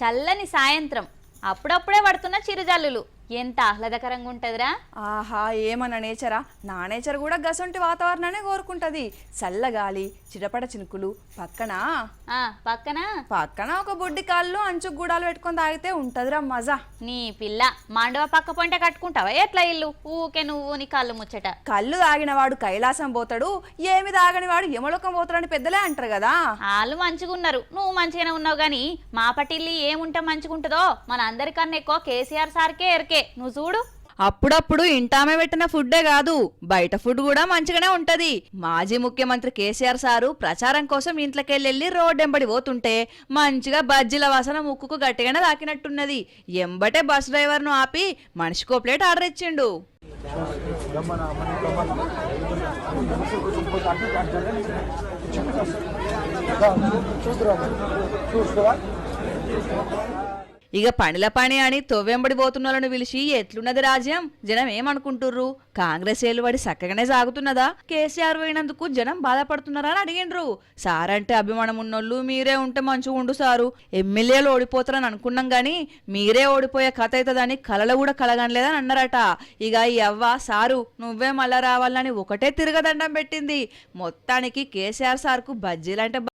చల్లని సాయంత్రం. అప్పుడప్పుడే పడుతున్న చిరుజల్లులు. ఎంత ఆహ్లాదకరంగా ఉంటదిరా. ఆహా ఏమన్న నేచరా? నా నేచర్ కూడా గసొంటి వాతావరణాన్ని కోరుకుంటది. చల్లగాలి చిటపట చినుకులు పక్కన? ఆ పక్కన? పక్కన ఒక బుడ్డి కాళ్ళు అంచు గూడాలు పెట్టుకొని తాగితే ఉంటదిరా మజా. నీ పిల్ల మాండవ పక్క పొంట కట్టుకుంటావా? ఎట్లా ఇల్లు? ఊకే నువ్వు నీ కళ్ళు ముచ్చట. కళ్ళు తాగిన వాడు కైలాసం పోతాడు ఏమి తాగని వాడు యమలోకం పోతాడని పెద్దలే అంటారు కదా. వాళ్ళు మంచిగున్నారు. నువ్వు మంచిగానే ఉన్నావు గాని మా పటిల్లి ఏముంటే మంచిగుంటుందో? మన అందరికన్నా ఎక్కువ కేసీఆర్ సార్కే ఎరికే. నువ్వు చూడు. అప్పుడప్పుడు ఇంటామే పెట్టిన ఫుడ్డే కాదు బయట ఫుడ్ కూడా మంచిగానే ఉంటది. మాజీ ముఖ్యమంత్రి కేసీఆర్ సారు ప్రచారం కోసం ఇంట్లోకెళ్ళి రోడ్డెంబడి పోతుంటే మంచిగా బజ్జీల వాసన ముక్కుకు గట్టిగానే తాకినట్టున్నది. ఎంబటే బస్ డ్రైవర్ను ఆపి మనిషికో ప్లేట్ ఆర్డర్ ఇచ్చిండు. ఇక పనిల పని అని తొవ్వెంబడి పోతున్నోళ్ళను పిలిచి ఎట్లున్నది రాజ్యం? జనం ఏమనుకుంటుర్రు? కాంగ్రెస్ ఏలుబడి చక్కగానే సాగుతున్నదా? కేసీఆర్ పోయినందుకు జనం బాధపడుతున్నారా అని అడిగిండ్రు. సార్ అంటే అభిమానం ఉన్నోళ్ళు మీరే ఉంటే మంచిగా ఉండు సారు. ఎమ్మెల్యేలు ఓడిపోతారని అనుకున్నాం గాని మీరే ఓడిపోయే కథ అవుతుందని కలలు కూడా కలగనలేదని అన్నారట. ఇక ఈ అవ్వ సారు నువ్వే మళ్ళా రావాలని ఒకటే తిరగదండం పెట్టింది. మొత్తానికి కేసీఆర్ సార్కు బజ్జీలంటే